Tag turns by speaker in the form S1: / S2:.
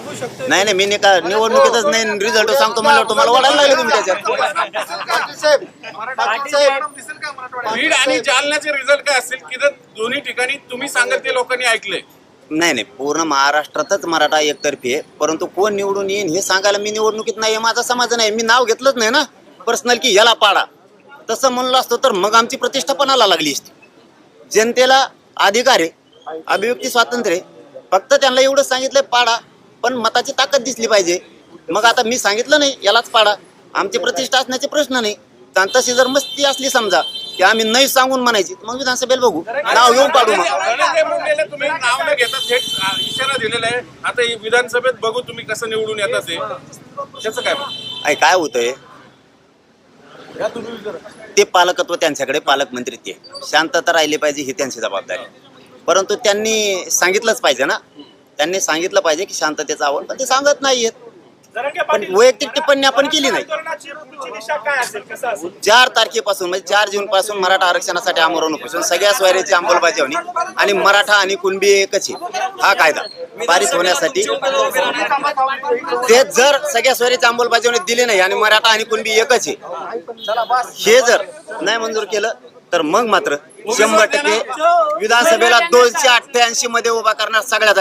S1: नाही नाही मी निका निवडणुकीतच नाही रिझल्ट सांगतो मला तुम्हाला वाढायला लागले तुम्ही त्याच्यात.
S2: बीड आणि जालन्याचे रिझल्ट काय असतील? की जर दोन्ही ठिकाणी तुम्ही सांगत ते लोकांनी ऐकलंय.
S1: नाही नाही पूर्ण महाराष्ट्रातच मराठा एकतर्फी आहे. परंतु कोण निवडून येईन हे सांगायला मी निवडणुकीत नाही आहे माझा समाज नाही मी नाव घेतलंच नाही ना. पर्सनल की याला पाडा. तसं म्हणलं असतं तर मग आमची प्रतिष्ठा पणाला लागली असती. जनतेला अधिकार आहे अभिव्यक्ती स्वातंत्र्य आहे. फक्त त्यांना एवढं सांगितलंय पाडा. पण मताची ताकद दिसली पाहिजे. मग आता मी सांगितलं नाही यालाच पाडा. आमची प्रतिष्ठा असण्याचे प्रश्न नाही. आणि तशी जर मस्ती असली समजा की आम्ही नाही सांगून म्हणायची मग विधानसभेला बघू. नाव घेऊन पाडू मग.
S2: तुम्ही नाव न घेता थेट इशारा दिलेला आहे. आता ही विधानसभेत बघू तुम्ही कसं निवडून येतात ते. त्याचं काय?
S1: ऐ काय होतंय? ते पालकत्व त्यांच्याकडे पालकमंत्री ते. शांतता राहिली पाहिजे ही त्यांची जबाबदारी. परंतु त्यांनी सांगितलंच पाहिजे ना. त्यांनी सांगितलं पाहिजे की शांततेचं आव्हान पण ते सांगत नाहीयेत. पण वैयक्तिक टिप्पणी आपण केली नाही. चार तारखेपासून म्हणजे चार जून पासून मराठा आरक्षणासाठी आमरण उपोषण सगळ्या स्वायरीची अंमलबजावणी आणि मराठा आणि कुणबी एकच आहे. हा कायदा पारित होण्यासाठी ते जर सगळ्या स्वायरीची अंमलबजावणी दिली नाही आणि मराठा आणि कुणबी एकच आहे हे जर नाही मंजूर केलं तर मग मात्र शंभर टक्के विधानसभेला दोनशे अठ्ठ्याऐंशी मध्ये उभा करणार सगळ्या